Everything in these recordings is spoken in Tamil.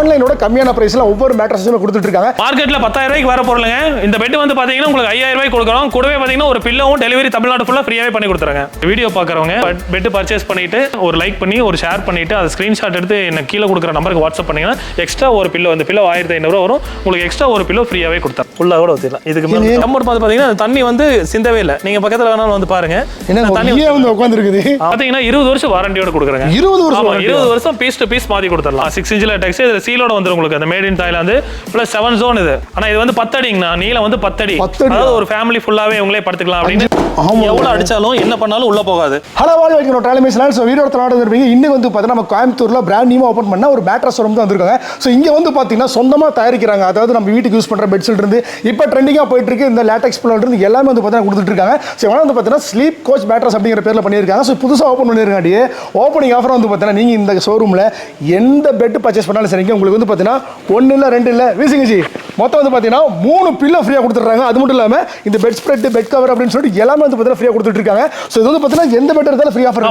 ஆன்லைனோட கம்மியான பிரைஸ்ல ஒவ்வொரு மேட்ரஸுமே கொடுத்துட்டு இருக்காங்க. மார்க்கெட்ல பத்தாயிரம் ரூபாய்க்கு வர பொருளுங்க. இந்த பெட் வந்து பாத்தீங்கன்னா உங்களுக்கு ஐயாயிரம் ரூபாய்க்கு கொடுக்குறோம் கூடவே பாத்தீங்கன்னா ஒரு பில்லோவும் டெலிவரி தமிழ்நாடு ஃபுல்லா ஃப்ரீயாவே பண்ணி கொடுத்துறாங்க வீடியோ பாக்குறவங்க பெட் பர்ச்சேஸ் பண்ணிட்டு ஒரு லைக் பண்ணி ஒரு ஷேர் பண்ணிட்டு அதை ஸ்கிரீன்ஷாட் எடுத்து என்ன கீழே கொடுக்குற நம்பருக்கு வாட்ஸ்அப் பண்ணீங்கன்னா எக்ஸ்ட்ரா ஒரு பில்லோ இந்த பில்லோ ஆயிரத்தி ஐநூறு வரும். உங்களுக்கு எக்ஸ்ட்ரா ஒரு பில்லோ ஃப்ரீயாவே கொடுத்தாரு ஃபுல்லா கூட வச்சிடலாம் இதுக்கு மேலே கம்மோட் பார்த்து பாத்தீங்கன்னா அந்த தண்ணி வந்து சிந்தவே இல்லை. நீங்க பக்கத்துல வேணாலும் வந்து பாருங்க. தண்ணி வந்து உட்காந்துருக்குது பாத்தீங்கன்னா இருபது வருஷம் வாரண்டியோட கொடுக்குறாங்க. இருபது வருஷம் ஆமா இருபது வருஷம் பீஸ் டு பீஸ் மாத்தி கொடுத்துடலாம். சிக்ஸ் இன்ச்சில் டெக்ஸ் இதுல சீலோட வந்துரும் உங்களுக்கு. அந்த made in Thailand plus seven zone இது. ஆனா இது வந்து பத்தடிங்கண்ணா. நீளம் வந்து பத்தடி. பத்தடி. அதாவது ஒரு ஃபேமிலி ஃபுல்லாவே உங்களே படுத்துக்கலாம் அப்படின்னு ஆமா. எவ்வளவு அடிச்சாலும் என்ன பண்ணாலும் உள்ள போகாது. ஹலோ வாழ் வைக்கணும் ட்ராலிமேஸ் ஸோ வீடியோ நாடு இருப்பீங்க இன்னைக்கு வந்து பார்த்தீங்கன்னா நம்ம கோயம்புத்தூரில் பிராண்ட் நியூமாக ஓப்பன் பண்ண ஒரு மேட்ரஸ் ஷோரூம் தான் வந்திருக்காங்க. ஸோ இங்கே வந்து பார்த்தீங்கன்னா சொந்தமாக தயாரிக்கிறாங்க. அதாவது நம்ம வீட்டுக்கு யூஸ் பண்ணுற பெட்ஷீட் இருந்து இப்போ ட்ரெண்டிங்காக போயிட்டு இருக்கு. இந்த லேட்டெக்ஸ் பிள்ளை இருந்து எல்லாமே வந்து பார்த்தீங்கன்னா கொடுத்துட்டு இருக்காங்க. ஸோ இவங்க வந்து பார்த்தீங்கன்னா ஸ்லீப் கோச் மேட்ரஸ் அப்படிங்கிற பேரில் பண்ணியிருக்காங்க. ஸோ புதுசாக ஓப்பன் பண்ணியிருக்காண்டி ஓப்பனிங் ஆஃபர் வந்து பார்த்தீங்கன்னா நீங்கள் இந்த ஷோரூமில் எந்த பெட் பர்ச்சேஸ் பண்ணாலும் சரிங்க. உங்களுக்கு வந்து பார்த்தீங்கன்னா ஒன்று இல்லை ரெண்டு இல்லை. வீசிங்கச்சி மொத்தம் வந்து பார்த்தீங்கன்னா மூணு பில்லோ ஃப்ரீயாக கொடுத்துட்றாங்க. அது மட்டும் இல்லாமல் இந்த பெட் ஸ்ப்ரெட் பெட் கவர் அப்படின்னு சொல்லிட்டு எல்லாமே வந்து பார்த்தீங்கன்னா ஃப்ரீயாக கொடுத்துட்டு இருக்காங்க ஸோ இது வந்து பார்த்தீங்கன்னா எந்த பெட் எடுத்தாலும் ஃப்ரீ ஆஃபர்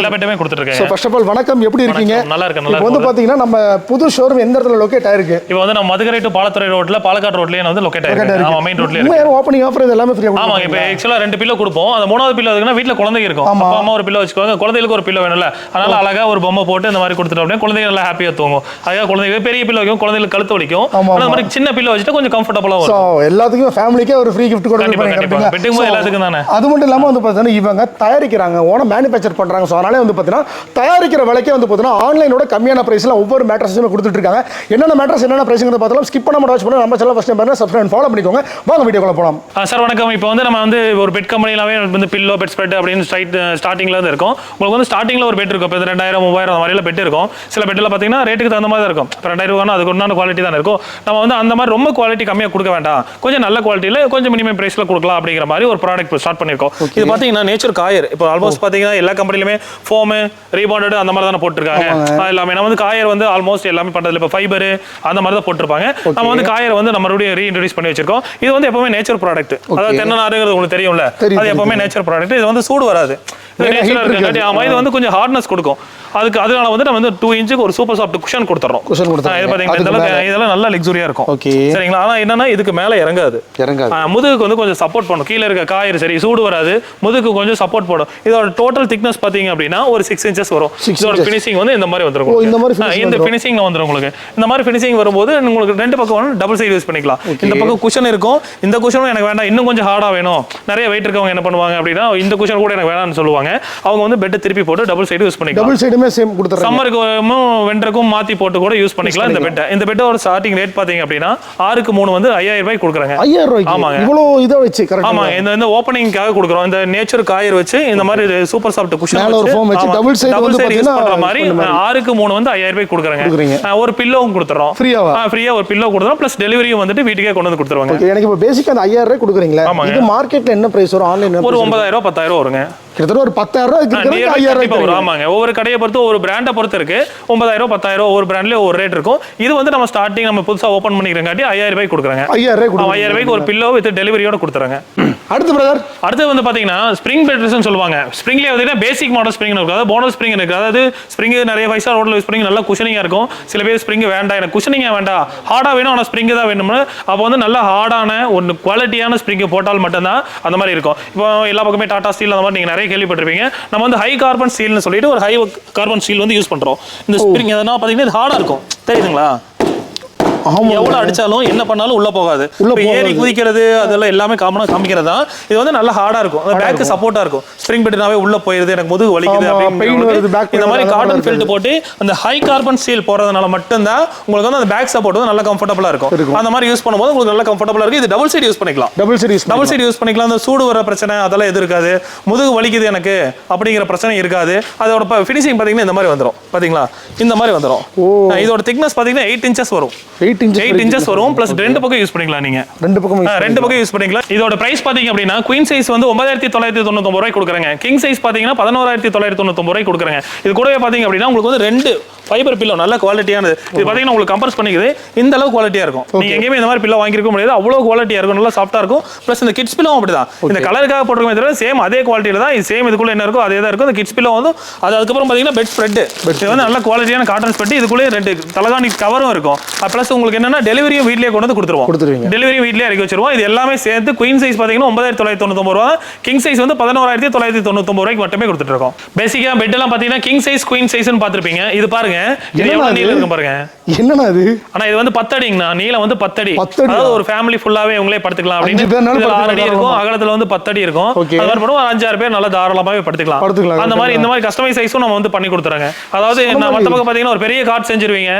எல்லா பெட்டுமே ஸோ கொடுத்துருக்கேன் ஃபர்ஸ்ட் ஆஃப் ஆல் வணக்கம். எப்படி இருக்கீங்க? நல்லா இருக்கேன், நல்லா இப்போ வந்து. பார்த்தீங்கன்னா நம்ம புது ஷோரூம் எந்த இடத்துல லொக்கேட் ஆயிருக்கு? இப்போ வந்து நம்ம மதுக்கரை டு பாலத்துறை ரோட்ல பாலக்காடு ரோட்லயே வந்து லொக்கேட் ஆயிருக்கு ஆமா மெயின் ரோட்லயே இருக்கு. ஓப்பனிங் ஆஃபர் இது எல்லாமே ஃப்ரீயாக ஆமா இப்போ ஆக்சுவலா ரெண்டு பில்லோ கொடுப்போம். அந்த மூணாவது பில்லோ எதுக்குன்னா வீட்ல குழந்தைங்க இருக்கும். அப்பா அம்மா ஒரு பில்லோ வச்சுக்கோங்க குழந்தைகளுக்கு ஒரு பில்லோ வேணும்ல. அதனால அழகா ஒரு பொம்மை போட்டு இந்த மாதிரி கொடுத்துட்டோம் அப்படின்னா குழந்தைங்க நல்லா ஹாப்பியா தூங்கும். அதுக்காக குழந்தைங்க பெரிய பில்லோ வைக்கும். குழந்தைகளுக்கு கழுத்து வலிக்கும். அந்த மாதிரி சின்ன பில்லோ வச்சுட்டு கொஞ்சம் கம்ஃபர்டபுளா ஸோ எல்லாத்துக்கும் ஃபேமிலிக்கே ஒரு ஃப்ரீ கிஃப்ட் So, எல்லாத்துக்கும் தானே. அது மட்டும் இல்லாமல் வந்து பார்த்தீங்கன்னா இவங்க தயாரிக்கிறாங்க. ஓன மேனுஃபேக்சர் பண்ணுறாங்க ஸோ அதனாலே வந்து பார்த்தீங்கன்னா தயாரிக்கிற விலைக்கே வந்து பார்த்தீங்கன்னா ஆன்லைனோட கம்மியான ப்ரைஸில் ஒவ்வொரு மேட்ரஸுமே கொடுத்துட்டு இருக்காங்க. என்னென்ன மேட்ரஸ் என்னென்ன ப்ரைஸுங்கிறத பார்த்தாலும் ஸ்கிப் பண்ண மாட்டோம் வாட்ச் பண்ணி நம்ம channel first time subscribe follow பண்ணிக்கோங்க. வாங்க வீடியோக்குள்ள போகலாம் சார் வணக்கம். இப்போ வந்து நம்ம வந்து ஒரு பெட் கம்பெனிலாவே வந்து பில்லோ பெட் ஸ்ப்ரெட் அப்படின்னு ஸ்ட்ரைட் ஸ்டார்டிங்ல இருந்து இருக்கும். உங்களுக்கு வந்து ஸ்டார்டிங்ல ஒரு பெட் இருக்கும். இப்போ ரெண்டாயிரம் மூவாயிரம் அந்த மாதிரிலாம் பெட் இருக்கும். சில பெட்டில் பார்த்தீங்கன்னா ரேட்டுக்கு தகுந்த மாதிரி தான் இருக்கும். இப்போ ரெண்டாயிரம் ரூபானா அதுக்கு உண்டான குவாலிட்டி தான் இருக்கும். நம்ம வந்து அந்த மாதிரி ரொம்ப குவாலிட்டி கம்மியாக கொடுக்க வேண்டாம். கொஞ்சம் நல்ல குவாலிட்டியில் கொஞ்சம் மினிமம் ப்ரைஸில் கொடுக்கலாம் அப்படிங்கிற மாதிரி ஒரு ப்ராடக்ட் ஸ்டார்ட் பண்ணியிருக்கோம். இது பார்த்தீங்கன்னா நேச்சர் காயர். இப்போ ஆல்மோஸ்ட் பார்த்தீங்கன்னா எல்லா கம்பெனிலுமே ஃபோமு ரீபாண்டட் அந்த மாதிரி தானே போட்டிருக்காங்க. எல்லாமே நம்ம வந்து காயர் வந்து ஆல்மோஸ்ட் எல்லாமே பண்ணுறதுல இப்போ ஃபைபர் அந்த மாதிரி தான் போட்டிருப்பாங்க. நம்ம வந்து காயர் வந்து நம்ம மறுபடியும் ரீஇன்ட்ரடியூஸ் பண்ணி வச்சிருக்கோம். இது வந்து எப்பவுமே நேச்சர் ப்ராடக்ட் அதாவது தென்னை நாருங்கிறது உங்களுக்கு தெரியும்ல. தெரியும், அது எப்பவுமே நேச்சர் ப்ராடக்ட் இது வந்து சூடு வராது. இது. இருக்காட்டி இது வந்து கொஞ்சம் ஹார்ட்னஸ் கொடுக்கும். அதுக்கு அதனால வந்து நம்ம வந்து டூ இன்ச்சுக்கு ஒரு சூப்பர் சாஃப்ட் குஷன் கொடுத்துறோம். இது பாத்தீங்கன்னா அதுக்கு இதெல்லாம். இதெல்லாம் நல்ல லக்ஸுரியா இருக்கும். Okay. சரிங்களா? ஆனா என்னன்னா இதுக்கு மேல இறங்காது. இறங்காது. முதுகுக்கு வந்து கொஞ்சம் சப்போர்ட் பண்ணும் கீழே இருக்க காயர் சரி சூடு வராது. முதுகுக்கு கொஞ்சம் சப்போர்ட் போடும். இதோட டோட்டல் திக்னஸ் பாத்தீங்க அப்படின்னா ஒரு சிக்ஸ் இன்ச்சஸ் வரும். இதோட. ஃபினிஷிங் வந்து இந்த மாதிரி வந்துரும் இந்த. மாதிரி இந்த வந்துரும். ஃபினிஷிங் வந்துரும் உங்களுக்கு. இந்த மாதிரி ஃபினிஷிங் வரும்போது உங்களுக்கு ரெண்டு பக்கம் வந்து டபுள் சைடு யூஸ் பண்ணிக்கலாம். இந்த பக்கம் குஷன் இருக்கும். இந்த குஷனும் எனக்கு வேண்டாம். இன்னும் கொஞ்சம் ஹார்டா வேணும். நிறைய வெயிட் இருக்கவங்க என்ன பண்ணுவாங்க அப்படின்னா இந்த குஷன் கூட எனக்கு வேணாம்னு சொல்லுவாங்க. அவங்க வந்து பெட் திருப்பி போட்டு டபுள் சைடு யூஸ் பண்ணிக்கலாம். டபுள் சைடுமே சேம் கொடுத்துட்றாங்க. சம்மருக்கும் வெண்டருக்கும் மாத்தி போட்டு கூட யூஸ் பண்ணிக்கலாம் இந்த பெட்டை இந்த பெட்டோட ஸ்டார்டிங் ரேட் பாத்தீங்க அப்படின்னா ஆறுக்கு மூணு வந்து ஐயாயிரம் ரூபாய் கொடுக்குறாங்க. ஐயாயிரம் ரூபாய்க்கு? ஆமாங்க. இவ்வளோ இதை வச்சு கரெக்ட் ஆமா இந்த இந்த ஓப்பனிங்காக கொடுக்குறோம். இந்த நேச்சர் காயர் வச்சு இந்த மாதிரி சூப்பர் சாஃப்ட் குஷன் ஒரு foam வச்சு double side வந்து பாத்தீங்கன்னா பண்ற மாதிரி. ஆறுக்கு மூணு வந்து ஐயாயிரம் ரூபாய் கொடுக்குறீங்க. ஒரு பில்லோவும் கொடுத்துறோம் Free-ஆவா? ஃப்ரீயா ஒரு பில்லோ கொடுத்துறோம் ப்ளஸ் டெலிவரியும் வந்துட்டு வீட்டுக்கே கொண்டு வந்து கொடுத்துருவாங்க. எனக்கு இப்போ பேசிக் அந்த ஐயாயிரம் ரூபாய் கொடுக்குறீங்களா ஆமாங்க. இது மார்க்கெட்ல என்ன பிரைஸ் வரும்? ஆன்லைன் ஒரு ஒன்பதாயிரம் ரூபாய் பத்தாயிரம் ரூபாய் வருங்க. கிட்டத்தட்ட ஒரு பத்தாயிரம் ஐயாயிரம் ஆமாங்க. ஒவ்வொரு கடையை பொறுத்து ஒவ்வொரு பிராண்டை பொறுத்து இருக்கு. ஒன்பதாயிரம் பத்தாயிரம் ஒவ்வொரு பிராண்ட்லயும் ஒவ்வொரு ரேட் இருக்கும். இது வந்து நம்ம ஸ்டார்டிங் நம்ம புதுசா ஓபன் பண்ணிக்கிறங்காட்டி ஐயாயிரம் ரூபாய் கொடுக்குறாங்க. ஐயாயிரம் ரூபாய் ஐயாயிரம் ரூபாய்க்கு ஒரு பில்லோ வித் டெலிவரியோட கொடுத்துறாங்க. அடுத்து பிரதர் அடுத்து வந்து பாத்தீங்கன்னா ஸ்ப்ரிங் பெட்ரஸ்னு சொல்லுவாங்க. ஸ்ப்ரிங்லேயே வந்து பேசிக் மாடல் ஸ்ப்ரிங் இருக்கு அதாவது போனல் ஸ்ப்ரிங் இருக்கு அதாவது ஸ்ப்ரிங் நிறைய ஃபைவ் ஸ்டார் ஹோட்டல் ஸ்ப்ரிங் நல்லா குஷனிங்கா இருக்கும். சில பேர் ஸ்ப்ரிங் வேண்டாம். எனக்கு குஷனிங்கா வேண்டாம். ஹார்டா வேணும் ஆனால் ஸ்ப்ரிங் தான் வேணும்னு. அப்போ வந்து நல்ல ஹார்டான ஒன்று குவாலிட்டியான ஸ்ப்ரிங் போட்டால் மட்டும்தான் அந்த மாதிரி இருக்கும். இப்போ எல்லா பக்கமே டாடா ஸ்டீல் அந்த மாதிரி நீங்க நிறைய கேள்விப்பட்டிருப்பீங்க. நம்ம வந்து ஹை கார்பன் ஸ்டீல்னு சொல்லிட்டு ஒரு ஹை கார்பன் ஸ்டீல் வந்து யூஸ் பண்றோம். இந்த ஸ்ப்ரிங் எதனா பாத்தீங்கன்னா இது ஹார்டா இருக்கும். தெரியுதுங்களா? எவ்வளவு அடிச்சாலும் என்ன பண்ணாலும் உள்ள போகாது. ஏறி. குதிக்கிறது அதெல்லாம் எல்லாமே காமனா காமிக்கிறது? தான் இது வந்து நல்ல ஹார்டா இருக்கும். பேக் சப்போர்ட்டா இருக்கும். ஸ்ப்ரிங் பெட்னாவே உள்ள போயிருது எனக்கு முதுகு வலிக்குது அப்படின்னு இந்த மாதிரி காட்டன் ஃபில்ட் போட்டு அந்த ஹை கார்பன் ஸ்டீல் போறதுனால மட்டும்தான் உங்களுக்கு வந்து அந்த பேக் சப்போர்ட் வந்து நல்ல கம்ஃபர்டபுளா இருக்கும். அந்த மாதிரி யூஸ் பண்ணும்போது உங்களுக்கு நல்ல கம்ஃபர்டபுளா இருக்கு இது டபுள் சைடு யூஸ் பண்ணிக்கலாம். Double series double side use பண்ணிக்கலாம். அந்த சூடு வர பிரச்சனை அதெல்லாம் எது இருக்காது. முதுகு வலிக்குது எனக்கு அப்படிங்கிற பிரச்சனை இருக்காது. அதோட ஃபினிஷிங் பாத்தீங்கன்னா இந்த மாதிரி வந்துரும். பாத்தீங்களா? இந்த மாதிரி வந்துரும். ஓ. இதோட திக்னஸ் பாத்தீங்கன்னா எயிட் இன்ச்சஸ் வரும். எயிட் இன்ச் எயிட் இன்ச்சஸ் வரும். ப்ளஸ் ரெண்டு பக்கம் யூஸ் பண்ணிக்கலாம் நீங்க. ரெண்டு பக்கம் ரெண்டு பக்கம் யூஸ் பண்ணிக்கலாம். இதோட பிரைஸ் பாத்தீங்க அப்படின்னா குயின் சைஸ் வந்து ஒன்பதாயிரத்தி தொள்ளாயிரத்தி தொண்ணூத்தொம்பது ரூபாய் கொடுக்குறாங்க. கிங் சைஸ் பாத்தீங்கன்னா பதினோராயிரத்தி தொள்ளாயிரத்தி தொண்ணூத்தொம்பது ரூபாய் கொடுக்குறாங்க. இது கூடவே பாத்தீங்க அப்படின்னா உங்களுக்கு வந்து ரெண்டு ஃபைபர் பில்லோ நல்ல குவாலிட்டியானது இது பாத்தீங்கன்னா உங்களுக்கு கம்பேர்ஸ் பண்ணிக்குது. இந்த அளவு குவாலிட்டியா இருக்கும். நீங்க எங்கேயுமே இந்த மாதிரி பில்லோ வாங்கியிருக்க முடியாது. அவ்வளவு குவாலிட்டியா இருக்கும். நல்லா சாஃப்டா இருக்கும். ப்ளஸ் இந்த கிட்ஸ் பில்லோ அப்படிதான். இந்த கலருக்காக போட்டிருக்கோமே தவிர சேம் அதே குவாலிட்டியில தான் இது சேம் இதுக்குள்ள என்ன இருக்கோ அதே தான் இருக்கும். இந்த கிட்ஸ் பில்லோ வந்து அது அதுக்கப்புறம் பாத்தீங்கன்னா பெட் ஸ்ப்ரெட் இது வந்து நல்ல குவாலிட்டியான காட்டன் ஸ்ப்ரெட் இதுக்குள்ளே ரெண்டு தலகாணி கவரும் இருக்கும். ப்ளஸ் உங்களுக்கு என்னன்னா டெலிவரியும் வீட்லயே கொண்டு வந்து கொடுத்துருவோம். கொடுத்துருவீங்க. டெலிவரி வீட்லயே இறக்கி வச்சிருவோம். இது எல்லாமே சேர்த்து குயின் சைஸ் பாத்தீங்கன்னா ஒன்பதாயிரத்தி தொள்ளாயிரத்தி தொண்ணூத்தொம்பது ரூபா. கிங் சைஸ் வந்து பதினோராயிரத்தி தொள்ளாயிரத்தி தொண்ணூத்தொம்பது ரூபாய்க்கு மட்டுமே கொடுத்துட்டு இருக்கோம் பேசிக்கா பெட் எல்லாம் பாத்தீங்கன்னா கிங் சைஸ் குயின் சைஸ்னு பார்த்திருப்பீங்க இது பாருங்க. இது இது? நீளம் இருக்கும் பாருங்க. என்னண்ணா அது? ஆனா இது வந்து பத்தடிங்கண்ணா. நீளம் வந்து பத்தடி? அதாவது ஒரு ஃபேமிலி ஃபுல்லாவே உங்களே படுத்துக்கலாம் அப்படின்னு. ஆறு அடி இருக்கும். அகலத்துல வந்து பத்தடி இருக்கும். அது மாதிரி பண்ணுவோம். அஞ்சாறு பேர் நல்லா தாராளமாவே படுத்துக்கலாம். அந்த மாதிரி இந்த மாதிரி கஸ்டமைஸ் சைஸும் நம்ம வந்து பண்ணி கொடுத்துறாங்க. அதாவது மத்த பக்கம் பாத்தீங்கன்னா ஒரு பெரிய கார்ட் செஞ்சிருவீங்க.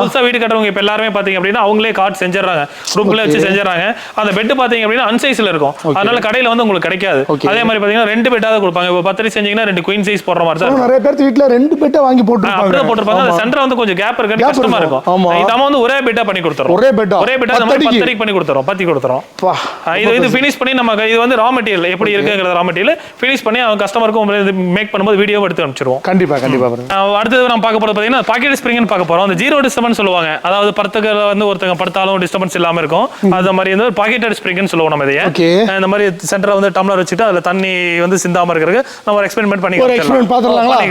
புதுசா வீடு கட்டுறவங்க இப்ப எல்லாருமே பாத்தீங்க அப்படின்னா அவங்களே கார்ட் செஞ்சிடறாங்க. ரூம்ல வச்சு செஞ்சிடறாங்க. அந்த பெட் பாத்தீங்க அப்படின்னா அன்சைஸ்ல இருக்கும். அதனால கடையில வந்து உங்களுக்கு கிடைக்காது. அதே மாதிரி பாத்தீங்கன்னா ரெண்டு பெட்டாவது கொடுப்பாங்க. இப்போ பத்தடி செஞ்சீங்கன்னா ரெண்டு குயின் சைஸ் போடுற மாதிரி தான் நிறைய பேர் வீட்ல ரெண்டு பெட்டை வாங்கி போட்டுருப்பாங்க. போட்டிருப்பாங்க. அந்த சென்டர் வந்து கொஞ்சம் கேப் இருக்கு கஷ்டமா இருக்கும். நம்ம வந்து ஒரே பெட்டா பண்ணி கொடுத்துறோம். ஒரே பெட்டா ஒரே பெட்டா பத்தடிக்கு. பத்தடிக்கு பண்ணி கொடுத்துறோம். பத்தி கொடுத்துறோம். இது இது ஃபினிஷ் பண்ணி நம்ம இது வந்து ரா மெட்டீரியல் எப்படி இருக்குங்கிறது ரா மெட்டீரியல் ஃபினிஷ் பண்ணி அவங்க கஸ்டமருக்கும் மேக் பண்ணும்போது வீடியோ எடுத்து அனுப்பிச்சிருவோம். கண்டிப்பா கண்டிப்பா அடுத்தது நம்ம பார்க்க போறது பார்த்தீங்கன்னா பாக்கெட் ஸ்ப்ரிங்னு பார்க்க போறோம். அந்த ஜீரோ டிஸ்டர்பன்ஸ் சொல்லுவாங்க. அதாவது படத்துக்கு வந்து ஒருத்தங்க படுத்தாலும் டிஸ்டர்பன்ஸ் இல்லாம இருக்கும். அது மாதிரி வந்து பாக்கெட்டட் ஸ்ப்ரிங்னு சொல்லுவோம் நம்ம இதையே. இந்த மாதிரி சென்டர்ல வந்து டம்ளர் வச்சுட்டு அதுல தண்ணி வந்து சிந்தாம இருக்கிறதுக்கு நம்ம ஒரு எக்ஸ்பெரிமெண்ட் பண்ணி ஒரு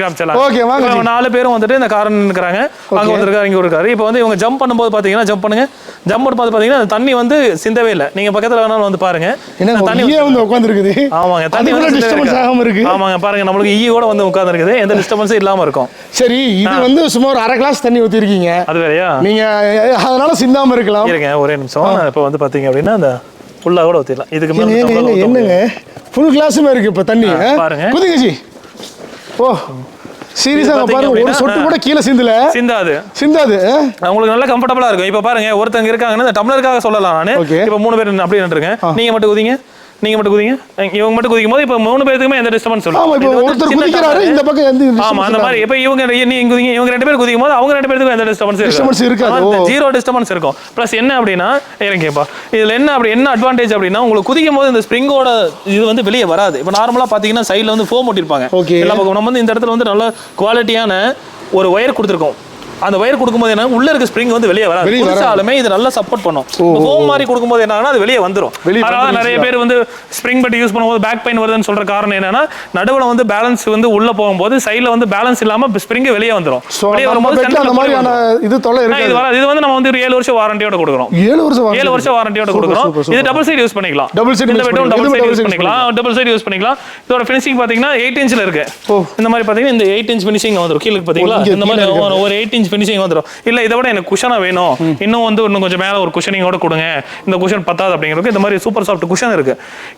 காமிச்சிடலாம். நாலு பேரும் வந்துட்டு இந்த காரன் இருக்கிறாங்க. அங்க ஒருத்தருக்காரு இங்க இருக்காரு. இப்போ வந்து இவங்க ஜம்ப் பண்ணும்போது பாத்தீங்கன்னா ஜம்ப் பண்ணுங்க. ஜம்ப் பண்ணும்போது பாத்தீங்கன்னா அந்த தண்ணி வந்து சிந்தவே இல்லை. நீங்க பக்கத்துல வேணாலும் வந்து பாருங்க. அந்த தண்ணி வந்து உட்காந்துருக்குது ஆமாங்க தண்ணி வந்து டிஸ்டர்பன்ஸ் இருக்காது. ஆகாம இருக்கு. ஆமாங்க பாருங்க நம்மளுக்கு ஈ கூட வந்து உட்கார்ந்துருக்குது. எந்த டிஸ்டர்பன்ஸும் இல்லாம இருக்கும். சரி இது வந்து சும்மா ஒரு அரை கிளாஸ் தண்ணி ஊத்திருக்கீங்க. அது வேறையா? நீங்க அதனால சிந்தாம இருக்கலாம். இருங்க ஒரே நிமிஷம். இப்போ வந்து பாத்தீங்க அப்படின்னா அந்த ஃபுல்லா கூட ஊத்திடலாம். இதுக்கு மேல என்னங்க? ஃபுல் கிளாஸுமே இருக்கு இப்ப தண்ணி? பாருங்க. குதிங்க ஜி ஓ சீரியஸா பாருங்க. ஒரு சொட்டு கூட கீழே சிந்தல. சிந்தாது. சிந்தாது? உங்களுக்கு நல்லா கம்ஃபர்டபுளா இருக்கும். இப்போ பாருங்க ஒருத்தங்க இருக்காங்கன்னா டம்ளருக்காக சொல்லலாம் நான். இப்போ மூணு பேர் அப்படியே நின்றுருங்க. நீங்க மட்டும் குதிங்க. நீங்க மட்டும் குதிங்க. இவங்க மட்டும் குதிக்கும் போது இப்போ மூணு பேருக்குமே எந்த டிஸ்டர்பன்ஸ் ஆமா இப்போ ஒருத்தர் குதிக்கிறாரு இந்த பக்கம் எந்த ஆமா அந்த மாதிரி. இப்போ இவங்க நீங்க குதிங்க இவங்க ரெண்டு பேர் குதிக்கும் போது அவங்க ரெண்டு பேருக்கும் எந்த டிஸ்டர்பன்ஸ் Disturbance இருக்காது. ஜீரோ டிஸ்டர்பன்ஸ் இருக்கும். ப்ளஸ் என்ன அப்படின்னா இறங்கிப்பா இதுல என்ன அப்படி என்ன அட்வான்டேஜ் அப்படின்னா உங்களுக்கு குதிக்கும் போது இந்த ஸ்ப்ரிங்கோட இது வந்து வெளியே வராது. இப்போ நார்மலா பாத்தீங்கன்னா சைடுல வந்து ஃபோம் ஒட்டிருப்பாங்க. Okay. எல்லா பக்கம் நம்ம வந்து இந்த இடத்துல வந்து நல்ல குவாலிட்டியான ஒரு ஒயர் கொடுத்துருக்கோம். அந்த ஒயர் கொடுக்கும்போது என்ன உள்ள இருக்க ஸ்ப்ரிங் வந்து வெளியே வராது. வராது. குதிச்சாலுமே இது நல்லா சப்போர்ட் பண்ணும். ஃபோம் மாதிரி கொடுக்கும்போது என்னன்னா அது வெளியே வந்துரும். வெளியே அதனால. நிறைய பேர் வந்து ஸ்ப்ரிங் பெட் யூஸ் பண்ணும்போது பேக் பெயின் வருதுன்னு சொல்ற காரணம் என்னன்னா நடுவுல வந்து பேலன்ஸ் வந்து உள்ள போகும்போது சைடுல வந்து பேலன்ஸ் இல்லாம ஸ்ப்ரிங் வெளியே வந்துரும். சோ வெளியே வரும்போது இது தொலை. ஆ, இது வந்து நம்ம வந்து ஒரு ஏழு வருஷம் வாரண்டியோட கொடுக்குறோம். ஏழு வருஷம் ஏழு வருஷம் வாரண்டியோட கொடுக்குறோம். இது. டபுள் சைடு யூஸ் பண்ணிக்கலாம். டபுள். சைடு இதுவும் double யூஸ் பண்ணிக்கலாம். டபுள் சைடு யூஸ் பண்ணிக்கலாம். இதோட ஃபினிஷிங் பாத்தீங்கன்னா எயிட் இன்ச்ல இருக்கு. இந்த மாதிரி பாத்தீங்கன்னா இந்த எயிட் இன்ச் ஃபினிஷிங் வந்துரும். கீழே பாத்தீங்களா? இந்த மாதிரி ஒரு எயிட் இன்ச் ஃபினிஷிங் வந்துரும். இல்ல இதை விட எனக்கு குஷனா வேணும். இன்னும் வந்து இன்னும் கொஞ்சம் மேல ஒரு குஷனிங்கோட கொடுங்க. இந்த குஷன் பத்தாது அப்படிங்கிறதுக்கு இந்த மாதிரி சூப்பர் சாஃப்ட் குஷன் இருக்கு.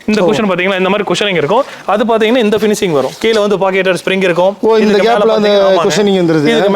இந்த குஷன் பாத்தீங்கன்னா இந்த மாதிரி குஷனிங் இருக்கும். அது பாத்தீங்கன்னா இந்த ஃபினிஷிங் வரும். கீழே வந்து பாக்கெட்டட் ஸ்ப்ரிங் இருக்கும். இதுக்கு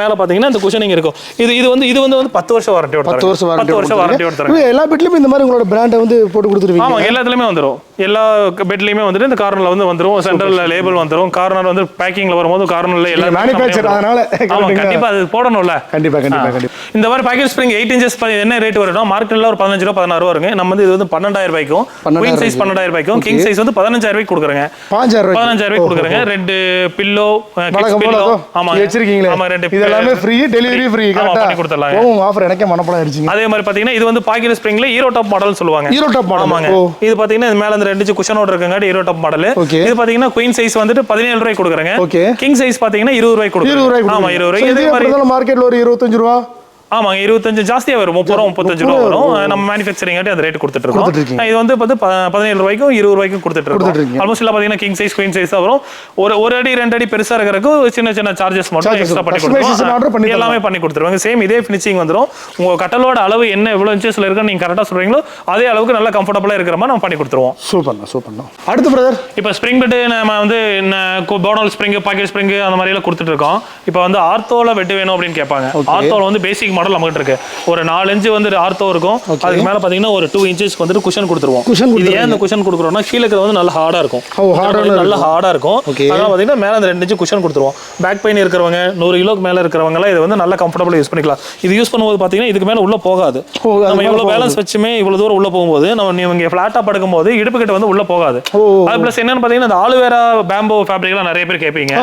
மேல பாத்தீங்கன்னா இந்த குஷனிங் இருக்கும். இது இது வந்து இது வந்து வந்து பத்து வருஷம் வாரண்டியோட பத்து வருஷம் வாரண்டி பத்து வருஷம் வாரண்டியோட தரேன். எல்லா பெட்லயும் இந்த மாதிரி உங்களோட பிராண்டை வந்து போட்டு கொடுத்துருவீங்க? ஆமா எல்லாத்துலயுமே வந்துரும். எல்லா பெட்லயுமே வந்துட்டு இந்த கார்னர்ல வந்து வந்துரும். சென்டர்ல லேபிள் வந்துரும். கார்னர் வந்து பேக்கிங்ல வரும்போது கார்னர்ல எல்லா manufacturer, அதனால ஆமா correct-ங்களா? கண்டிப்பா அது போடணும்ல. கண்டிப்பா கண்டிப்பா ஆ. கண்டிப்பா. இந்த மாதிரி பேக்கெட் ஸ்ப்ரிங் எயிட் இன்ச்சஸ் என்ன ரேட் வரும்னா மார்க்கெட்ல ஒரு பதினஞ்சு ரூபா பதினாறு வருங்க. நம்ம வந்து இது வந்து பன்னெண்டாயிரம் ரூபாய்க்கும் குயின் சைஸ் பன்னெண்டாயிரம் ரூபாய்க்கும். கிங் சைஸ் வந்து பதினஞ்சாயிரம் ரூபாய்க்கு கொடுக்குறேங்க. பாஞ்சாயிரம் ரூபாய் பதினஞ்சாயிரம் ரூபாய்க்கு கொடுக்குறேங்க. ரெண்டு பில்லோ வழக்கம் போல அதோ, ஆமா இங்க வச்சிருக்கீங்களே. ஆமா ரெண்டு இது எல்லாமே ஃப்ரீ டெலிவரி ஃப்ரீ கரெக்டா பண்ணி கொடுத்துடலாங்க. ஓ ஆஃபர் எனக்கே மனப்படம் ஆயிடுச்சுங்க. அதே மாதிரி பாத்தீங்கன்னா இது வந்து பாக்கெட் ஸ்ப்ரிங்ல ஹீரோ டாப் மாடல் சொல்லுவாங்க. ஹீரோ டாப் மாடல் ஆமாங்க. இது பாத்தீங்கன்னா இது மேல இந்த ரெண்டு இன்ச்சு குஷனோட இருக்குங்க ஹீரோ டாப் மாடல். இது பாத்தீங்கன்னா குயின் சைஸ் வந்துட்டு பதினேழு ரூபாய்க்கு கொடுக்குறேங்க. கிங் சைஸ் பாத்தீங்கன்னா இருபது ரூபாய் கொடுக்குறேன் ஆமா இருபது ரூபாய் இதே மாதிரி ரூபாய் மார்க்கெட்ல ஒரு இருபத்தஞ்சு ரூபா ஆமாங்க இருபத்தஞ்சு ஜாஸ்தியா வரும். முப்பது ரூபா முப்பத்தஞ்சு ரூபா வரும். நம்ம மேனுஃபேக்சரிங் அந்த ரேட் கொடுத்துட்டு இருக்கோம். இது வந்து வந்து பதினேழு ரூபாய்க்கும் இருபது ரூபாய்க்கும் கொடுத்துட்டு இருக்கோம். ஆல்மோஸ்ட் எல்லாம் பாத்தீங்கன்னா கிங் சைஸ் குயின் சைஸ் தான் வரும். ஒரு ஒரு அடி ரெண்டு அடி பெருசா இருக்கிறதுக்கு சின்ன சின்ன சார்ஜஸ் மட்டும் எக்ஸ்ட்ரா பண்ணி கொடுத்துருவோம். எல்லாமே பண்ணி கொடுத்துருவாங்க சேம் இதே ஃபினிஷிங் வந்துரும். உங்க கட்டலோட அளவு என்ன எவ்வளவு இன்ச்சஸ்ல இருக்குன்னு நீங்க கரெக்டா சொல்றீங்களோ அதே அளவுக்கு நல்லா கம்ஃபர்டபுளா இருக்கிற மாதிரி நம்ம பண்ணி கொடுத்துருவோம். சூப்பர்ண்ணா சூப்பர்ண்ணா. அடுத்து பிரதர் இப்போ ஸ்ப்ரிங் பெட் நம்ம வந்து போனல் ஸ்ப்ரிங் பாக்கெட் ஸ்ப்ரிங் அந்த மாதிரி எல்லாம் கொடுத்துட்டு இருக்கோம் இப்போ வந்து ஆர்த்தோல வெட்டு வேணும் அப்படின்னு கேட்பாங்க. ஆர்த்தோல வந்து பேசிக் மாடல் நம்மகிட்ட இருக்கு. ஒரு நாலு இன்ச்சு வந்து ஆர்த்தோ இருக்கும். அதுக்கு மேல பாத்தீங்கன்னா ஒரு டூ இன்ச்சஸ்க்கு வந்துட்டு குஷன் கொடுத்துருவோம். Cushion இது ஏன் இந்த குஷன் கொடுக்குறோம்னா கீழே வந்து நல்லா ஹார்டா இருக்கும். நல்ல ஹார்டா இருக்கும். அதனால பாத்தீங்கன்னா மேல அந்த ரெண்டு இன்ச்சு குஷன் கொடுத்துருவோம். பேக் பெயின் இருக்கிறவங்க நூறு கிலோக்கு மேல இருக்கிறவங்க எல்லாம் இது வந்து நல்லா கம்ஃபர்டபுளா யூஸ் பண்ணிக்கலாம். இது யூஸ் பண்ணும்போது பாத்தீங்கன்னா இதுக்கு மேல உள்ள போகாது. நம்ம இவ்வளவு பேலன்ஸ் வச்சுமே இவ்வளவு தூரம் உள்ள போகும்போது நம்ம நீங்க ஃபிளாட்டா படுக்கும்போது இடுப்பு கிட்ட வந்து உள்ள போகாது. அது பிளஸ் என்னன்னு பாத்தீங்கன்னா இந்த ஆலுவேரா பேம்போ ஃபேப்ரிக்லாம் நிறைய பேர் கேட்பீங்க.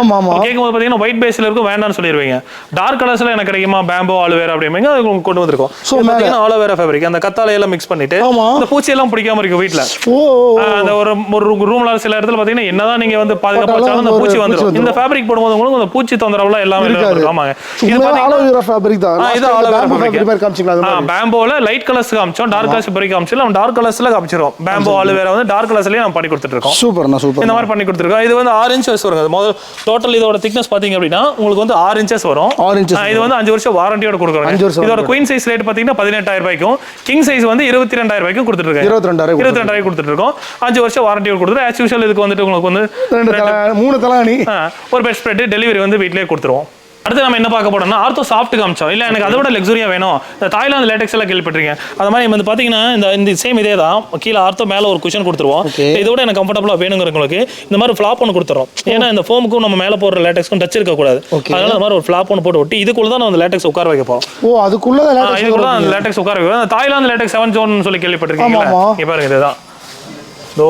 கேட்கும்போது பாத்தீங்கன்னா ஒயிட் பேஸ்ல இருக்கும் வேண்டாம்னு சொல்லிடுவீங்க. டார்க் கலர்ஸ்ல எனக்கு கிடைக்குமா பேம்போ ஆலுவேரா அப்படிம்பீங்க அது கொண்டு வந்திருக்கோம். So, இது பாத்தீங்கன்னா ஆலோவேரா ஃபேப்ரிக் அந்த கத்தாழை எல்லாம் மிக்ஸ் பண்ணிட்டு. அந்த பூச்சி எல்லாம் பிடிக்காம இருக்கும் ஓ. ஆஹ் அந்த ஒரு ஒரு ரூம்ல சில இடத்துல பாத்தீங்கன்னா என்னதான் நீங்க வந்து பாதுகாப்பு வச்சாலும் அந்த பூச்சி வந்துரும். இந்த ஃபேப்ரிக் போடும்போது உங்களுக்கு அந்த பூச்சி தொந்தரவுலாம் எல்லாமே. ஆமாங்க. இது ஆலோவேரா ஃபேப்ரிக் தான். இது fabric. மாதிரி காமிச்சிங்களா பேம்போல லைட் கலர்ஸ் காமிச்சோம். டார்க் கலர்ஸ் இப்படி காமிச்சோம் நம்ம டார்க் கலர்ஸ்ல காமிச்சிரும் பேம்போ ஆலுவேரா வந்து டார்க் கலர்ஸ்லயே நம்ம பண்ணி கொடுத்துட்டு இருக்கோம் சூப்பர்ண்ணா. சூப்பர் இந்த மாதிரி பண்ணி கொடுத்துருக்கோம். இது வந்து ஆறு இன்ச்சஸ் வருங்க. முதல் டோட்டல் இதோட திக்னஸ் பாத்தீங்க அப்படின்னா உங்களுக்கு வந்து ஆறு இன்ச்சஸ் வரும். இது வந்து அஞ்சு வருஷம் வாரண்டியோட கொடுக்குறோம் இதோட குயின் சைஸ் ரேட் பாத்தீங்கன்னா பதினெட்டாயிரம் ரூபாய்க்கும் கிங் சைஸ் வந்து இருபத்தி ரெண்டாயிரம் ரூபாய்க்கும் கொடுத்துட்டு இருக்கேன் இருபத்தி ரெண்டாயிரம் இருபத்தி ரெண்டாயிரம் கொடுத்துட்டு இருக்கோம் அஞ்சு வருஷம் வாரண்டியோட கொடுத்துரு ஆஸ் யூஷுவல் இதுக்கு வந்துட்டு உங்களுக்கு வந்து மூணு தலாணி. ஆ, ஒரு பெட் ஸ்ப்ரெட் டெலிவரி வந்து வீட்லயே கொடுத்துருவோம். அடுத்து நம்ம என்ன பார்க்க போறோம்னா ஆர்த்தோ சாஃப்ட் காமிச்சோம். இல்ல எனக்கு அதை விட லக்ஸுரியா வேணும். இந்த தாய்லாந்து லேட்டெக்ஸ் எல்லாம் கேள்விப்பட்டிருக்கேன். அது மாதிரி வந்து பாத்தீங்கன்னா இந்த இந்த சேம் இதே தான். கீழே ஆர்த்தோ மேல ஒரு குஷன் கொடுத்துருவோம். இதோட எனக்கு கம்ஃபர்டபுளா வேணுங்கிறவங்களுக்கு இந்த மாதிரி ஃபிளாப் ஒன்று கொடுத்துறோம். ஏன்னா இந்த ஃபோமுக்கும் நம்ம மேல போடுற லேட்டெக்ஸ்க்கும் டச் இருக்க கூடாது Okay. அதனால இந்த மாதிரி ஒரு ஃபிளாப் ஒன்று போட்டு ஒட்டி இதுக்குள்ள தான் நம்ம அந்த லேட்டெக்ஸ் உட்கார வைக்க போறோம். ஓ அந்த லேட்டெக்ஸ் உட்கார வைக்க போறோம். அந்த தாய்லாந்து லேட்டெக்ஸ் செவன் ஜோன் சொல்லி கேள்விப்பட்டிருக்கீங்களா? பாருங்க இதுதான். இதோ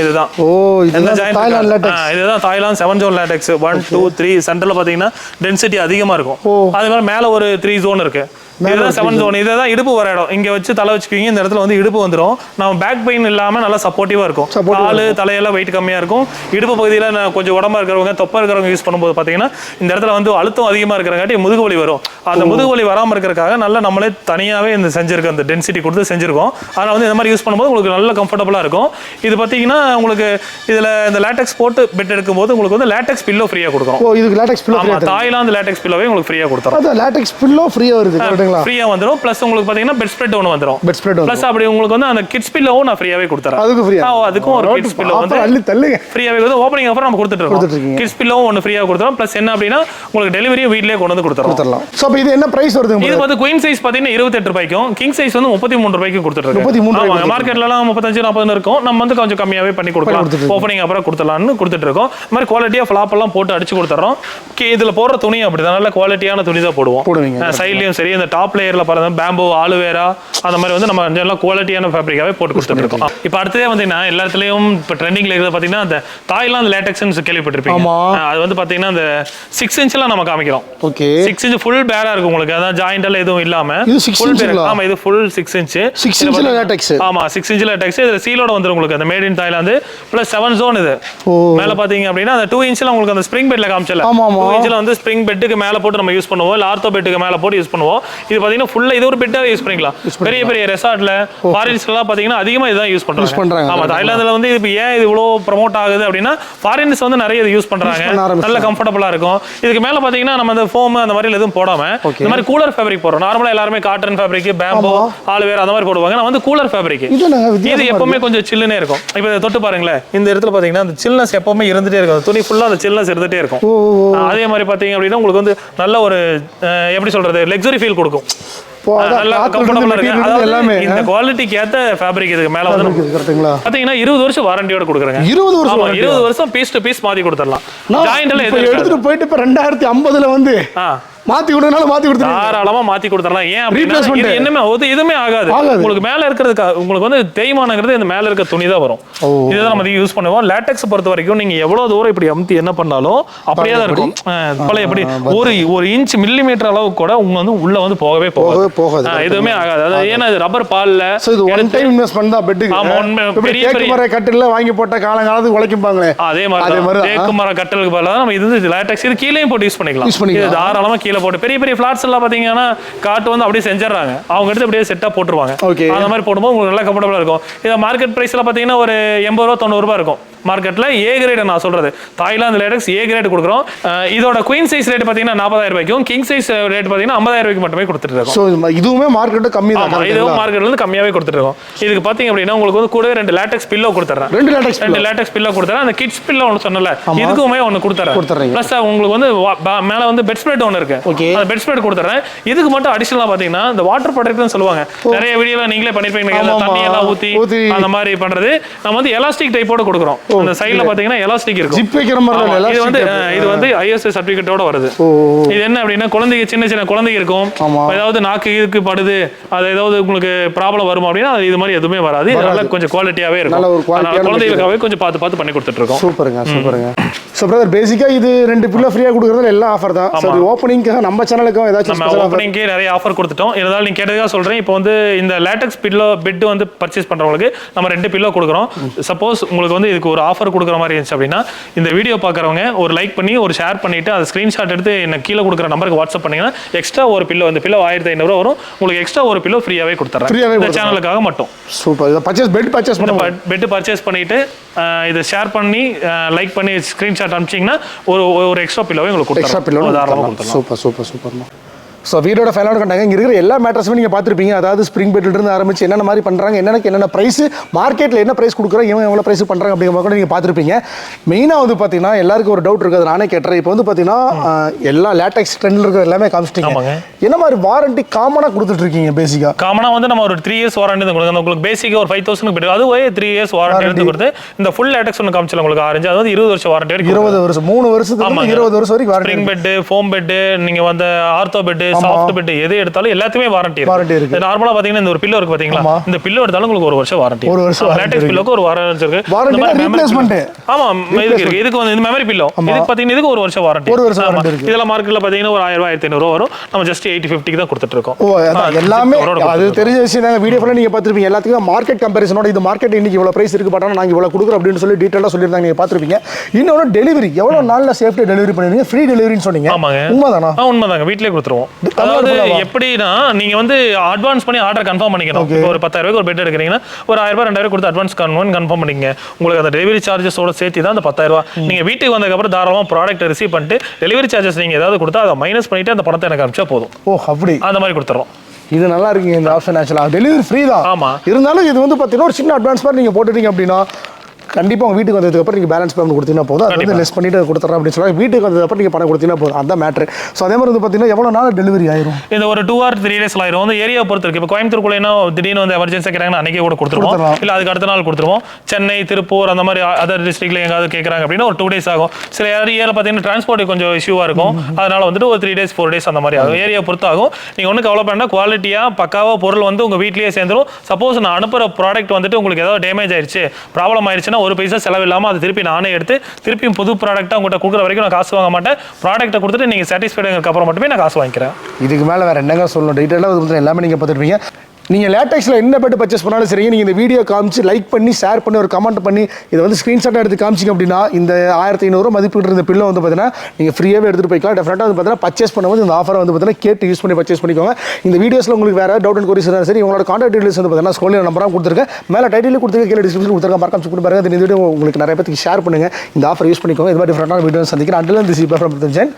இதுதான். ஓ இதுதான் Thailand seven zone latex one two three சென்டர்ல பாத்தீங்கன்னா டென்சிட்டி அதிகமா இருக்கும். அதே மாதிரி மேல ஒரு த்ரீ ஜோன் இருக்கு. இதுதான் செவன் ஜோன் இதுதான் இடுப்பு வர இடம். இங்க வச்சு தலை வச்சுக்குவீங்க இந்த இடத்துல வந்து இடுப்பு வந்துரும். நம்ம பேக் பெயின் இல்லாம நல்லா சப்போர்ட்டிவா இருக்கும். காலு தலையெல்லாம் வெயிட் கம்மியா இருக்கும். இடுப்பு பகுதியில கொஞ்சம் உடம்பா இருக்கிறவங்க தொப்பா இருக்கிறவங்க யூஸ் பண்ணும்போது பாத்தீங்கன்னா இந்த இடத்துல வந்து அழுத்தம் அதிகமா இருக்கிறங்காட்டி முதுகு வலி வரும். அந்த முதுகு வலி வராம இருக்கிறதுக்காக நல்லா நம்மளே தனியாவே இந்த செஞ்சிருக்கோம் அந்த டென்சிட்டி கொடுத்து செஞ்சிருக்கோம். அதனால வந்து இந்த மாதிரி யூஸ் பண்ணும்போது உங்களுக்கு நல்ல கம்ஃபர்டபுளா இருக்கும். இது பாத்தீங்கன்னா உங்களுக்கு இதுல இந்த லேட்டெக்ஸ் போட்டு பெட் எடுக்கும்போது உங்களுக்கு வந்து லேட்டெக்ஸ் பில்லோ ஃப்ரீயா கொடுக்குறோம் ஓ இதுக்கு லேட்டக்ஸ் பில்லோ ஆமா தாய்லாந்து லேட்டெக்ஸ் பில்லோவே உங்களுக்கு ஃப்ரீயா கொடுத்துறோம் அதான் லேட்டக்ஸ் பில்லோ ஃப்ரீயா வருது கரெக்ட்டுங்களா ஃப்ரீயா வந்துரும். ப்ளஸ் உங்களுக்கு பாத்தீங்கன்னா பெட் ஸ்ப்ரெட் ஒன்று வந்துரும். பெட் ஸ்ப்ரெட் ப்ளஸ் அப்படி உங்களுக்கு வந்து அந்த கிட்ஸ் பில்லோவும் நான் ஃப்ரீயாவே கொடுத்துறேன். அதுக்கு ஃப்ரீயா ஆ, அதுக்கும் ஒரு கிட்ஸ் பில்லோ வந்து அள்ளி தள்ளுங்க. ஃப்ரீயாவே வந்து ஓப்பனிங் ஆஃபர் நம்ம கொடுத்துட்டு இருக்கோம். கிட்ஸ் பில்லோவும் ஒன்று ஃப்ரீயாக கொடுத்துறோம். ப்ளஸ் என்ன அப்படின்னா உங்களுக்கு டெலிவரியும் வீட்லயே கொண்டு வந்து கொடுத்துறோம். ஸோ அப்போ இது என்ன பிரைஸ் வருதுங்க இது வந்து குயின் சைஸ் பாத்தீங்கன்னா இருபத்தெட்டு ரூபாய்க்கும் கிங் சைஸ் வந்து முப்பத்தி மூணு ரூபாய்க்கும் கொடுத்துட்டு இருக்கோம் 33 ரூபாய்க்கு ஆமாங்க. மார்க்கெட்லலாம் முப்பத்தஞ்சு நாற்பது இருக்கும். நம்ம வந்து கொஞ்சம் கம்மியாவே பண்ணி கொடுக்கலாம். ஓப்பனிங் அப்புறம் கொடுத்துடலாம்னு கொடுத்துட்டு இருக்கோம். இந்த மாதிரி குவாலிட்டியா ஃபிளாப் எல்லாம் போட்டு அடிச்சு கொடுத்துறோம். இதுல போடுற துணி அப்படிதான். நல்ல குவாலிட்டியான துணி தான் போடுவோம். சைட்லயும் சரி இந்த டாப் லேயர்ல பாருங்க பேம்போ ஆலுவேரா அந்த மாதிரி வந்து நம்ம எல்லாம் குவாலிட்டியான ஃபேப்ரிக்காவே போட்டு கொடுத்துட்டு இருக்கோம் இப்போ அடுத்ததே பார்த்தீங்கன்னா எல்லா இடத்துலயும் இப்போ ட்ரெண்டிங்ல இருக்கிறது பார்த்தீங்கன்னா அந்த தாய்லாந்து லேட்டெக்ஸ்னு கேள்விப்பட்டிருப்பீங்க. அது வந்து பார்த்தீங்கன்னா அந்த சிக்ஸ் இன்ச்லாம் நம்ம காமிக்கிறோம். ஓகே. சிக்ஸ் இன்ச் ஃபுல் பேரா இருக்கும் உங்களுக்கு. அதான் ஜாயிண்ட் எல்லாம் எதுவும் இல்லாம. இது six full inch bare. ங்களா? ஆமா இது ஃபுல் சிக்ஸ் இன்ச் சிக்ஸ் இன்ச்சில் லேட்டக்ஸ் ஆமா சிக்ஸ் இன்ச்ல டெக்ஸ் இதுல சீலோட வந்துரும் உங்களுக்கு. அந்த made in Thailand plus seven zone இது. மேல பாத்தீங்க அப்படின்னா அந்த டூ இன்ச்ல உங்களுக்கு அந்த ஸ்ப்ரிங் பெட்ல காமிச்சல. டூ இன்ச்ல வந்து ஸ்ப்ரிங் பெட்டுக்கு மேல போட்டு நம்ம யூஸ் பண்ணுவோம். இல்ல ஆர்த்தோ பெட்டுக்கு மேல போட்டு யூஸ் பண்ணுவோம். இது பாத்தீங்கன்னா ஃபுல்லா இது ஒரு பெட்டாவே யூஸ் பண்ணிக்கலாம். பெரிய பெரிய ரெசார்ட்ல ஃபாரின்ஸ்லாம் பாத்தீங்கன்னா அதிகமா இதுதான் யூஸ் பண்றாங்க. பண்றாங்க. ஆமா தாய்லாந்துல வந்து இப்போ ஏன் இது இவ்வளோ ப்ரமோட் ஆகுது அப்படின்னா ஃபாரின்ஸ் வந்து நிறைய இது யூஸ் பண்றாங்க. நல்ல கம்ஃபர்டபுளா இருக்கும். இதுக்கு மேல பாத்தீங்கன்னா நம்ம அந்த ஃபோம் அந்த மாதிரி எதுவும் போடாம. இந்த மாதிரி கூலர் ஃபேப்ரிக் போடுறோம். நார்மலா எல்லாருமே காட்டன் ஃபேப்ரிக் பேம்போ ஆலுவேர் அந்த மாதிரி போடுவாங்க. நான் வந்து கூலர் ஃபேப்ரிக் இது இது எப்பவுமே கொஞ்சம் சில்லுனே இருக்கும். இப்போ இதை தொட்டு பாருங்களேன். இந்த இடத்துல பாத்தீங்கன்னா அந்த சில்னஸ் எப்பவுமே இருந்துட்டே இருக்கும். துணி ஃபுல்லா அந்த சில்னஸ் இருந்துட்டே இருக்கும். அதே மாதிரி பாத்தீங்க அப்படின்னா உங்களுக்கு வந்து நல்ல ஒரு எப்படி சொல்றது லக்ஸுரி ஃபீல் கொடுக்கும். ஓ அதான் நல்ல காத்துல இருந்து கம்ஃபர்டபுளா மெட்டீரியல் இருக்கு. இருந்து அதாவது எல்லாமே இந்த குவாலிட்டிக்கு ஏத்த ஃபேப்ரிக் இதுக்கு மேல வந்து கரெக்ட்டுங்களா பாத்தீங்கன்னா இருபது வருஷம் வாரண்டியோட கொடுக்குறாங்க. இருபது வருஷம் ஆமா இருபது வருஷம் பீஸ் டு பீஸ் மாத்தி இருக்காது. எடுத்துட்டு போயிட்டு இப்போ ரெண்டாயிரத்தி ஐம்பதுல வந்து ஆ. மாத்தி கொடுனாலும் மாத்தி கொடுத்துருங்க தாராளமா மாத்தி கொடுத்துடலாம். ஏன் அப்படின்னா என்னமே எதுவுமே ஆகாது. உங்களுக்கு மேல இருக்கிறதுக்கு உங்களுக்கு வந்து தேய்மானங்கிறது இந்த மேல இருக்க துணி தான் வரும். இதுதான் நம்ம யூஸ் பண்ணுவோம். லேட்டெக்ஸ் பொறுத்த வரைக்கும் நீங்க எவ்வளவு தூரம் இப்படி அமுத்தி என்ன பண்ணாலும் அப்படியே தான் இருக்கும். பழைய எப்படி ஒரு ஒரு இன்ச் மில்லி மீட்டர் அளவுக்கு கூட உங்க வந்து உள்ள வந்து போகவே போகவே போகாது. எதுவுமே ஆகாது. அதாவது ஏன்னா இது ரப்பர் பால்ல இது ஒன் டைம் இன்வெஸ்ட்மெண்ட் தான் பெட்டுக்கு? ஆமா, பெரிய, பெரிய- மர கட்டில வாங்கி போட்ட காலங்காலத்துக்கு உழைக்கும்பாங்களே அதே மாதிரி. தேக்கு மர கட்டலுக்கு பதிலாக நம்ம இது லேட்டெக்ஸ் இது கீழேயும் போட்டு யூஸ் பண்ணிக்கலாம். Use பண்ணிக்கலாம். தாராளமா கீழே போட்டு. பெரிய பெரிய ஃபிளாட்ஸ் எல்லாம் பாத்தீங்கன்னா காட்டு வந்து அப்படியே செஞ்சிடறாங்க. அவங்க எடுத்து அப்படியே செட்டா போட்டுருவாங்க. Okay. அந்த மாதிரி போடும்போது உங்களுக்கு நல்லா கம்ஃபர்டபுளா இருக்கும். இதை மார்க்கெட் பிரைஸ்ல பாத்தீங்கன்னா ஒரு எண்பது ரூபா தொண்ணூறு ரூபாய் இருக்கும். மார்க்கெட்ல ஏ கிரேட் நான் சொல்றது. தாய்லாந்து லேட்டெக்ஸ் ஏ கிரேட் கொடுக்குறோம். இதோட குயின் சைஸ் ரேட் பாத்தீங்கன்னா நாற்பதாயிரம் ரூபாய்க்கும் கிங் சைஸ் ரேட் பாத்தீங்கன்னா ஐம்பதாயிரம் ரூபாய்க்கு மட்டுமே கொடுத்துட்டு இருக்கோம். இதுவுமே மார்க்கெட்டு கம்மி தான் இதுவும்? மார்க்கெட்ல இருந்து கம்மியாவே கொடுத்துட்டு இருக்கோம். இதுக்கு பாத்தீங்க அப்படின்னா உங்களுக்கு வந்து கூடவே ரெண்டு லேட்டெக்ஸ் பில்லோ கொடுத்துறேன். ரெண்டு லேட்டக்ஸ் ரெண்டு லேட்டெக்ஸ் பில்லோ கொடுத்தறேன். அந்த கிட்ஸ் பில்லோ ஒன்று சொன்னல இதுக்குமே ஒன்று கொடுத்துறேன். ப்ளஸ் உங்களுக்கு வந்து மேல வந்து பெட் ஸ்ப்ரெட் ஒன்று இருக்கு. Okay. அந்த பெட் ஸ்ப்ரெட் கொடுத்துறேன். இதுக்கு மட்டும் அடிஷனலாக பார்த்தீங்கன்னா இந்த வாட்டர் ப்ரொடக்ட்னு சொல்லுவாங்க. நிறைய வீடியோல நீங்களே பண்ணிருப்பீங்க. தண்ணி எல்லாம் ஊற்றி ஊத்தி. அந்த மாதிரி பண்றது. நம்ம வந்து எலாஸ்டிக் டைப்போட கொடுக்குறோம். அந்த சைடில் பார்த்தீங்கன்னா எலாஸ்டிக் இருக்கும். ஜிப் வைக்கிற மாதிரி இது வந்து இது வந்து ஐஎஸ்ஐ சர்டிஃபிகேட்டோட வருது. ஓ இது என்ன அப்படின்னா குழந்தைங்க சின்ன சின்ன குழந்தைங்க இருக்கும். ஏதாவது நாக்கு இதுக்கு படுது அது ஏதாவது உங்களுக்கு ப்ராப்ளம் வருமா அப்படின்னா அது இது மாதிரி எதுவுமே வராது. நல்லா கொஞ்சம் குவாலிட்டியாவே இருக்கும். குழந்தைகளுக்காகவே கொஞ்சம் பார்த்து பார்த்து பண்ணி கொடுத்துட்டு இருக்கோம். சூப்பருங்க சூப்பருங்க. ஸோ பிரதர் பேசிக்காக இது ரெண்டு பில்லோ ஃப்ரீயாக கொடுக்குறது எல்லாம் ஆஃபர் தான். ஸோ ஓப்பனிங்காக நம்ம சேனலுக்கும் ஏதாச்சும் நம்ம ஓப்பனிங்கே நிறைய ஆஃபர் கொடுத்துட்டோம். இருந்தாலும் நீங்க கேட்டதுக்காக சொல்றேன். இப்போ வந்து இந்த லேட்டக்ஸ் பில்லோ பெட் வந்து பர்ச்சேஸ் பண்றவங்களுக்கு நம்ம ரெண்டு பில்லோ கொடுக்குறோம். சப்போஸ் உங்களுக்கு வந்து இதுக்கு ஒரு ஆஃபர் கொடுக்குற மாதிரி இருந்துச்சு அப்படின்னா இந்த வீடியோ பார்க்குறவங்க ஒரு லைக் பண்ணி ஒரு ஷேர் பண்ணிட்டு அதை ஸ்க்ரீன்ஷாட் எடுத்து என்ன கீழே கொடுக்குற நம்பருக்கு வாட்ஸ்அப் பண்ணீங்கன்னா எக்ஸ்ட்ரா ஒரு பில்லோ இந்த பில்லோ ஆயிரத்தி ஐநூறுரூவா வரும். உங்களுக்கு எக்ஸ்ட்ரா ஒரு பில்லோ ஃப்ரீயாவே கொடுத்துறேன் Free-ஆவே இந்த சேனலுக்காக மட்டும். சூப்பர் இதை பர்ச்சேஸ் பெட் பர்ச்சேஸ் பண்ண பெட்டு பர்ச்சேஸ் பண்ணிட்டு அஹ், இதை ஷேர் பண்ணி லைக் பண்ணி ஸ்க்ரீன்ஷாட் அனுப்பிச்சிங்கன்னா ஒரு ஒரு எக்ஸ்ட்ரா பில்லோவே உங்களுக்கு எக்ஸ்ட்ரா பில்லோ சூப்பர் சூப்பர் சூப்பர்மா ஸோ வீடோட ஃபைனலாக கண்டாங்க இங்கே இருக்கிற எல்லா மேட்டர்ஸுமே நீங்கள் பார்த்துருப்பீங்க. அதாவது ஸ்ப்ரிங் பெட்லேருந்து ஆரம்பிச்சு என்னென்ன மாதிரி பண்ணுறாங்க என்னென்ன என்னென்ன ப்ரைஸ் மார்க்கெட்டில் என்ன ப்ரைஸ் கொடுக்குறோம் இவன் எவ்வளோ ப்ரைஸ் பண்ணுறாங்க அப்படிங்கிற கூட நீங்கள் பார்த்துருப்பீங்க. மெயினாக வந்து பார்த்தீங்கன்னா எல்லாருக்கும் ஒரு டவுட் இருக்குது நானே கேட்டுறேன். இப்போ வந்து பார்த்தீங்கன்னா எல்லா லேட்டக்ஸ் ட்ரெண்டில் இருக்கிற எல்லாமே காமிச்சிட்டீங்க. என்ன மாதிரி வாரண்டி காமனாக கொடுத்துட்ருக்கீங்க பேசிக்காக காமனா வந்து நம்ம ஒரு த்ரீ இயர்ஸ் வாரண்டி தான் கொடுக்குறோம். உங்களுக்கு பேசிக்காக ஒரு ஃபைவ் தௌசண்ட் பெட்டு அதுவே த்ரீ இயர்ஸ் வாரண்டி எடுத்து கொடுத்து இந்த ஃபுல் லேட்டக்ஸ் ஒன்று காமிச்சல உங்களுக்கு ஆரஞ்சு. அது வந்து இருபது வருஷம் வாரண்டி இருபது வருஷம் மூணு வருஷத்துக்கு. இருபது வருஷம் வரைக்கும் warranty spring bed foam bed நீங்க வந்து ஆர்த்தோ பெட்டு சாஃப்ட் பெட்டு எது எடுத்தாலும் எல்லாத்துமே வாரண்டி Warranty இருக்கு. நார்மலா பாத்தீங்கன்னா இந்த ஒரு பில்லோ இருக்கு பாத்தீங்களா. இந்த பில்லோ எடுத்தாலும் உங்களுக்கு ஒரு வருஷம் வாரண்டி ஒரு வருஷம் இருக்கு. பில்லோக்கு ஒரு வாரண்டி இருக்கு. replacement. pillow- ஆமா இதுக்கு இருக்கு இதுக்கு வந்து இந்த மெமரி பில்லோ இதுக்கு பாத்தீங்கன்னா இதுக்கு ஒரு வருஷம் வாரண்டி ஒரு வருஷம் warranty இருக்கு. இதெல்லாம் மார்க்கெட்ல பாத்தீங்கன்னா ஒரு ஆயிரம் ரூபாய் ஆயிரத்தி ஐநூறு வரும். நம்ம ஜஸ்ட் எயிட்டி ஃபிஃப்டிக்கு தான் கொடுத்துட்டு இருக்கோம். ஓ அதான் எல்லாமே அது. தெரிஞ்ச விஷயம் தாங்க. வீடியோ ஃபுல்லாக நீங்கள் பார்த்துருப்பீங்க. எல்லாத்துக்கும் மார்க்கெட் கம்பேரிசனோட இது மார்க்கெட் இன்னைக்கு இவ்வளோ ப்ரைஸ் இருக்கு பட்டானா நாங்கள் இவ்வளோ கொடுக்குறோம் அப்படின்னு சொல்லி டீட்டெயிலாக சொல்லியிருந்தாங்க. நீங்கள் பார்த்துருப்பீங்க. இன்னொன்று டெலிவரி எவ்வளோ நாளில் சேஃப்டி டெலிவரி பண்ணுவீங்க ஃப்ரீ டெலிவரின்னு சொன்னீங்க. ஆமாங்க. உண்மைதானா? உண்மைதாங்க. வீட்லயே கொடுத்துருவோம். அதாவது எப்படின்னா நீங்க வந்து அட்வான்ஸ் பண்ணி ஆர்டர் கன்ஃபார்ம் பண்ணிக்கணும். ஒரு பத்தாயிரம் ரூபாய்க்கு ஒரு பெட் எடுக்கிறீங்கன்னா ஒரு ஆயிரம் ரூபாய் ரெண்டாயிரம் கொடுத்து அட்வான்ஸ் கன்ஃபார்ம் கன்ஃபார்ம் பண்ணிக்கங்க. உங்களுக்கு அந்த டெலிவரி சார்ஜஸோட சேர்த்து தான் அந்த பத்தாயிரம் ரூபாய். நீங்க வீட்டுக்கு வந்ததுக்கப்புறம் தாராளமாக ப்ராடக்ட் ரிசீவ் பண்ணிட்டு டெலிவரி சார்ஜஸ் நீங்க ஏதாவது கொடுத்தா அதை மைனஸ் பண்ணிட்டு அந்த பணத்தை எனக்கு அனுப்பிச்சா போதும். ஓ அப்படி. அந்த மாதிரி கொடுத்துறோம். இது நல்லா இருக்குங்க இந்த ஆப்ஷன் ஆக்சுவலாக டெலிவரி ஃப்ரீ தான். ஆமா. இருந்தாலும் இது வந்து பார்த்தீங்கன்னா ஒரு சின்ன அட்வான்ஸ் மாதிரி நீங்கள் போட்டுட்டீங்க அப்படின்னா கண்டிப்பாக உங்கள் வீட்டுக்கு வந்ததுக்கப்புறம் நீங்கள் பேலன்ஸ் பேமெண்ட் கொடுத்தீங்கன்னா போதும். அது வந்து லெஸ் பண்ணிட்டு கொடுத்துட்றேன் அப்படின்னு சொல்லி வீட்டுக்கு வந்ததுக்கப்புறம் நீங்கள் பணம் கொடுத்தீங்கன்னா போதும். அதான் மேட்ரு ஸோ அதே மாதிரி வந்து பார்த்தீங்கன்னா எவ்வளோ நாள் டெலிவரி ஆயிரும்? இந்த ஒரு டூ ஆர் த்ரீ டேஸ் ஆயிரும். வந்து ஏரியா பொறுத்து இருக்கு. இப்போ கோயம்புத்தூர்க்குள்ள என்ன திடீர்னு வந்து எமர்ஜென்சி கேட்குறாங்கன்னா அன்னைக்கே கூட கொடுத்துருவோம். இல்ல அதுக்கு அடுத்த நாள் கொடுத்துருவோம். சென்னை திருப்பூர் அந்த மாதிரி அதர் டிஸ்ட்ரிக்ட்ல எங்காவது கேட்குறாங்க அப்படின்னா ஒரு டூ டேஸ் ஆகும். சில ஏரியாவில் பார்த்தீங்கன்னா டிரான்ஸ்போர்ட் கொஞ்சம் இஷ்யூவாக இருக்கும். அதனால வந்துட்டு ஒரு த்ரீ டேஸ் ஃபோர் டேஸ் அந்த மாதிரி ஆகும். ஏரியா பொறுத்து ஆகும். நீங்கள் ஒன்றும் கவலை பண்ணா குவாலிட்டியாக பக்காவாக பொருள் வந்து உங்கள் வீட்லயே சேர்ந்துரும். சப்போஸ் நான் அனுப்புகிற ப்ராடக்ட் வந்துட்டு உங்களுக்கு ஏதாவது டேமேஜ் ஆயிடுச்சு ப்ராப்ளம் ஆயிடுச்சுன்னா ஒரு பைசா செலவில்லாமல் அதை திருப்பி நானே எடுத்து திருப்பியும் புது ப்ராடக்ட்டாக உங்கள்கிட்ட கொடுக்குற வரைக்கும் நான் காசு வாங்க மாட்டேன். ப்ராடக்ட்டை கொடுத்துட்டு நீங்கள் சாட்டிஸ்ஃபைடுக்கு அப்புறம் மட்டுமே நான் காசு வாங்கிக்கிறேன். இதுக்கு மேலே வேறு என்னங்க சொல்லணும்? டீட்டெயிலாக எல்லாமே நீங்கள் பார்த்துருப்பீங்க நீங்கள் லேட்டக்ஸில் என்ன பெட்டு பர்ச்சேஸ் பண்ணாலும் சரிங்க நீங்கள் இந்த வீடியோ காமிச்சு லைக் பண்ணி ஷேர் பண்ணி ஒரு கமெண்ட் பண்ணி இதை வந்து ஸ்க்ரீன்ஷாட் எடுத்து காமிச்சிங்க அப்படின்னா இந்த ஆயிரத்தி ஐநூறு மதிப்பு இருந்த பில்லோ வந்து பார்த்தீங்கன்னா நீங்கள் ஃப்ரீயாகவே எடுத்துகிட்டு போய்க்கலாம். டெஃபினட்டாக வந்து பார்த்தீங்கன்னா பர்ச்சேஸ் பண்ணும்போது இந்த ஆஃபரை வந்து பார்த்தீங்கன்னா கேட்டு யூஸ் பண்ணி பர்ச்சேஸ் பண்ணிக்கோங்க. இந்த வீடியோஸில் உங்களுக்கு வேறு டவுட் அண்ட் கொரிஸ் இருந்தாலும் சரி உங்களோட கான்டாக்ட் டீடைல்ஸ் வந்து பார்த்தீங்கன்னா ஸ்கோலில் நம்பராக கொடுத்துருக்கேன். மேலே டைட்டில் கொடுத்துருக்க கீழே டிஸ்கிரிப்ஷன் கொடுத்துருக்க மறக்காம செக் பண்ணி பாருங்க இந்த வீடியோ உங்களுக்கு நிறைய பேருக்கு ஷேர் பண்ணுங்கள் இந்த ஆஃபர் யூஸ் பண்ணிக்கோங்க. இது மாதிரி டிஃப்ரெண்டான வீடியோ சந்திக்கிறேன். அண்டில் இந்த சி ஃப்ரம் ஜென்